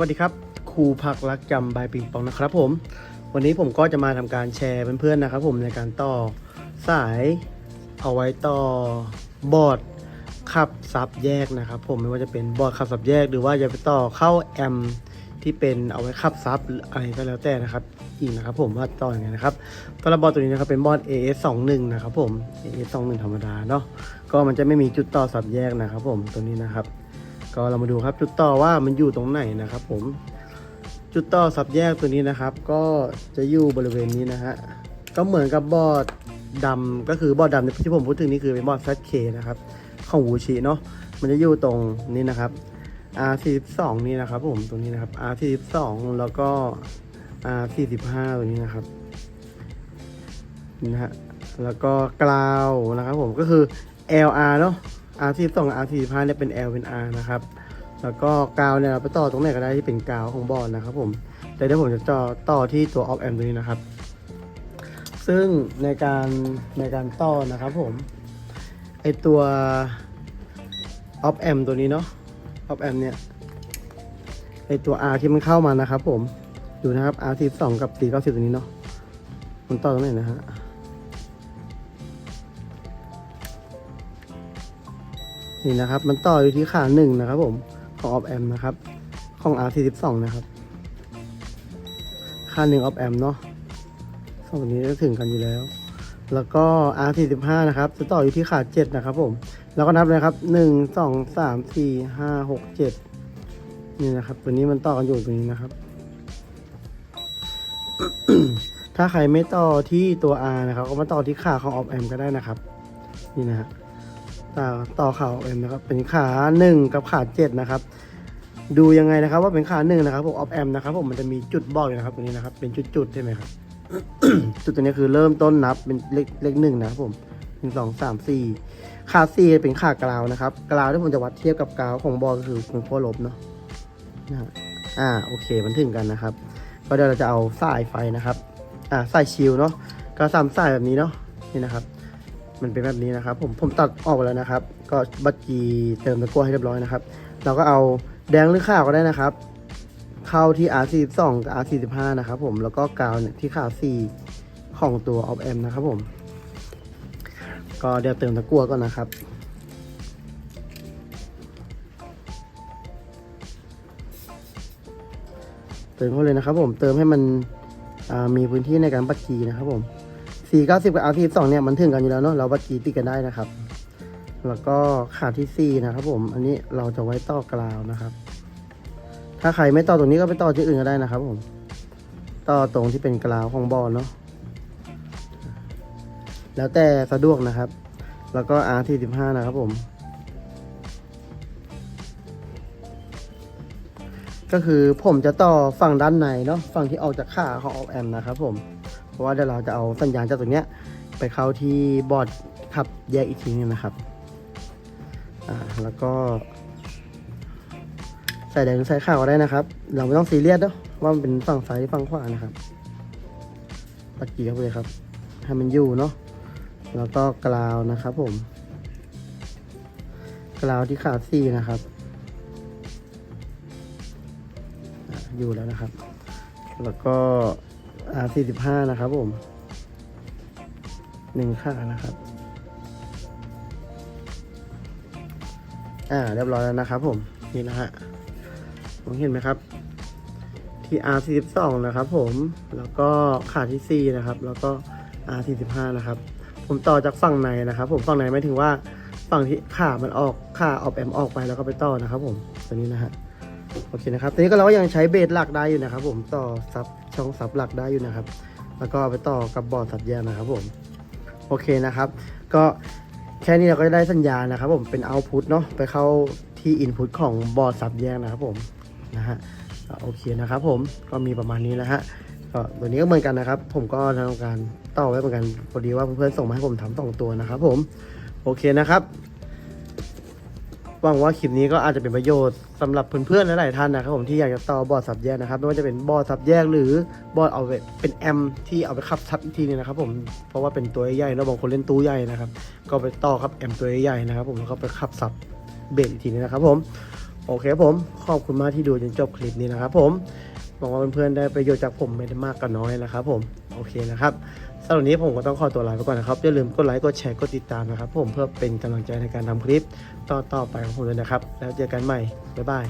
วัสดีครับครูผักรักจำบายปิงปองนะครับผม วันนี้ผมก็จะมาทำการแชร์เพื่อนๆนะครับ ผมในการต่อสายเอาไว้ต่อบอร์ดขับซับแยกนะครับ ผมไม่ว่าจะเป็นบอร์ดขับซับแยก หรือว่าจะไปต่อเข้าแอมที่เป็นเอาไว้ขับซับออะไรก็แล้วแต่นะครับอีกนะครับ ผมว่าต่ออยังไงนะครับสำหรับบอร์ดตัวนี้นะครับเป็นบอร์ด AS21 นะครับผม AS21 ธรรมดาเนาะก็มันจะไม่มีจุดต่อสับแยกนะครับ ผมตัวนี้นะครับ ก็เรามาดูครับจุดต่อว่ามันอยู่ตรงไหนนะครับ ผม จุดต่อสับแยกตัวนี้นะครับ ก็จะอยู่บริเวณนี้นะฮะก็เหมือนกับบอร์ดดำก็คือบอร์ดดำที่ผมพูดถึงนี่คือเป็นบอร์ด ZK นะครับของวูชิเนาะมันจะอยู่ตรงนี้นะครับ R42 นี่นะครับ ผมตรงนี้นะครับ R42 แล้วก็ R45 ตรงนี้นะครับนี่นะฮะแล้วก็กราวนะครับผมก็คือ LR เนาะ R42 R45 เนี่ยเป็น L เป็น R นะครับ แล้วก็กาวเนี่ยเราไปต่อตรงไหนก็ได้ที่เป็นกาวของบอร์ดนะครับผมแต่เดี๋ยวผมจะต่อต่อที่ตัว off amp ตัวนี้นะครับ ซึ่งในการในการต่อนะครับผมไอตัว off amp ตัวนี้เนาะ off amp เนี่ยไอตัว R ที่มันเข้ามานะครับผมดูนะครับ R42 กับ 490 ตัวนี้เนาะมันต่อตรงไหนนะฮะ นี่นะครับ มันต่ออยู่ที่ขาหนึ่งนะครับผมของ op amp นะครับ ของ R42 นะครับค่าหนึ่ง op amp เนาะสองตัวนี้จะถึงกันอยู่แล้ว แล้วก็ R45 นะครับ จะต่ออยู่ที่ขาเจ็ดนะครับผม แล้วก็นับเลยครับหนึ่งสองสามสี่ห้าหกเจ็ดนี่นะครับ ตัวนี้มันต่อกันอยู่ตรงนี้นะครับ ถ้าใครไม่ต่อที่ตัว R นะครับ ก็มาต่อที่ขาของ op amp ก็ได้นะครับ นี่นะฮะ ต่อต่อขาเอ็มนะครับ เป็นขาหนึ่งกับขาเจ็ดนะครับ ดูยังไงนะครับ ว่าเป็นขาหนึ่งนะครับผมออฟแอมนะครับผมมันจะมีจุดบอกอยู่นะครับตรงนี้นะครับ เป็นจุดๆใช่ไหมครับ จุดตัวนี้คือเริ่มต้นนับเป็นเลขเลขหนึ่งนะครับผมหนึ่งสองสามสี่ขาสี่เป็นขากราวนะครับกราวที่ผมจะวัดเทียบกับกราวของบอก็คือเป็นขั้วลบเนาะนะฮะอ่าโอเคมันถึงกันนะครับ ก็เดี๋ยวเราจะเอาสายไฟนะครับ อ่าสายชิลเนาะก็สามสายแบบนี้เนาะนี่นะครับ มันเป็นแบบนี้นะครับผมผมตัดออกแล้วนะครับ ก็บัตรกีเติมตะกั่วให้เรียบร้อยนะครับ เราก็เอาแดงหรือขาวก็ได้นะครับ เข้าที่ R42 กับ R45 นะครับผมแล้วก็กาวเนี่ยที่ขา4ของตัว Op M นะครับผม ก็เดี๋ยวเติมตะกั่วก่อนนะครับเติมเข้าเลยนะครับผมเติมให้มันมีพื้นที่ในการบัตรกีนะครับผม 4 90 กับ R42 เนี่ยมันถึงกันอยู่แล้วเนาะเราบัตรกีติดกันได้นะครับ แล้วก็ขาที่ 4 นะครับ ผมอันนี้เราจะไว้ต่อกราวนะครับ ถ้าใครไม่ต่อตรงนี้ก็ไปต่อที่อื่นก็ได้นะครับ ผม ต่อตรงที่เป็นกราวของบอลเนาะแล้วแต่สะดวกนะครับ แล้วก็ R45 นะครับผม ก็คือผมจะต่อฝั่งด้านในเนาะฝั่งที่ออกจากขาของออกแอมนะครับผม เพราะว่าเดี๋ยวเราจะเอาสัญญาณจากตรงเนี้ยไปเข้าที่บอร์ดขับแยกอีกทีนึงนะครับอ่าแล้วก็ใส่แดงหรือใส่ขาวก็ได้นะครับ เราไม่ต้องซีเรียสเนะว่ามันเป็นฝั่งซ้ายหรือฝั่งขวานะครับปัดเกียร์เข้าไปเลยครับให้มันอยู่เนาะแล้วก็กราวนะครับ ผม กราวที่ขาสี่นะครับอยู่แล้วนะครับ แล้วก็ R45 นะครับผมหนึ่งขานะครับ อ่า เรียบร้อยแล้วนะครับผม นี่นะฮะมองเห็นไหมครับที่ R42 นะครับผม แล้วก็ขาที่ 4 นะครับ แล้วก็ R45 นะครับ ผมต่อจากฝั่งในนะครับ ผม ฝั่งในหมายถึงว่าฝั่งที่ขามันออก ขาออกแอมออกไปแล้วก็ไปต่อนะครับผม ตัวนี้นะฮะ โอเคนะครับตอนนี้ก็เราก็ยังใช้เบสหลักได้อยู่นะครับ ผมต่อซับช่องซับหลักได้อยู่นะครับ แล้วก็ไปต่อกับบอร์ดสับแยกนะครับ ผมโอเคนะครับ ก็แค่นี้เราก็ได้สัญญาณนะครับ ผมเป็นเอาพุตเนาะไปเข้าที่อินพุตของบอร์ดสับแยกนะครับ ผมนะฮะโอเคนะครับ ผมก็มีประมาณนี้แล้วฮะก็ตัวนี้ก็เหมือนกันนะครับ ผมก็ทำการต่อไว้เหมือนกันพอดีว่าเพื่อนๆส่งมาให้ผมทำสองตัวนะครับ ผมโอเคนะครับ หวังว่าคลิปนี้ก็อาจจะเป็นประโยชน์สำหรับเพื่อนๆหลายๆท่านนะครับผมที่อยากจะต่อบอร์ดสับแยกนะครับไม่ว่าจะเป็นบอร์ดสับแยกหรือบอร์ดเอาไปเป็นแอมที่เอาไปขับทับอีกทีนึงนะครับผมเพราะว่าเป็นตัวใหญ่เนาะบางคนเล่นตู้ใหญ่นะครับก็ไปต่อครับแอมตัวใหญ่นะครับผมแล้วก็ไปขับสับเบสอีกทีนึงนะครับผมโอเคครับผมขอบคุณมากที่ดูจนจบคลิปนี้นะครับผม หวังว่าเพื่อนๆได้ประโยชน์จากผมไม่ได้มากก็น้อยนะครับผมโอเคนะครับสำหรับนี้ผมก็ต้องขอตัวลาไปก่อนนะครับอย่าลืมกดไลค์กดแชร์กดติดตามนะครับ ผมเพื่อเป็นกำลังใจในการทำคลิปต่อๆไปของผมเลยนะครับ แล้วเจอกันใหม่บ๊ายบาย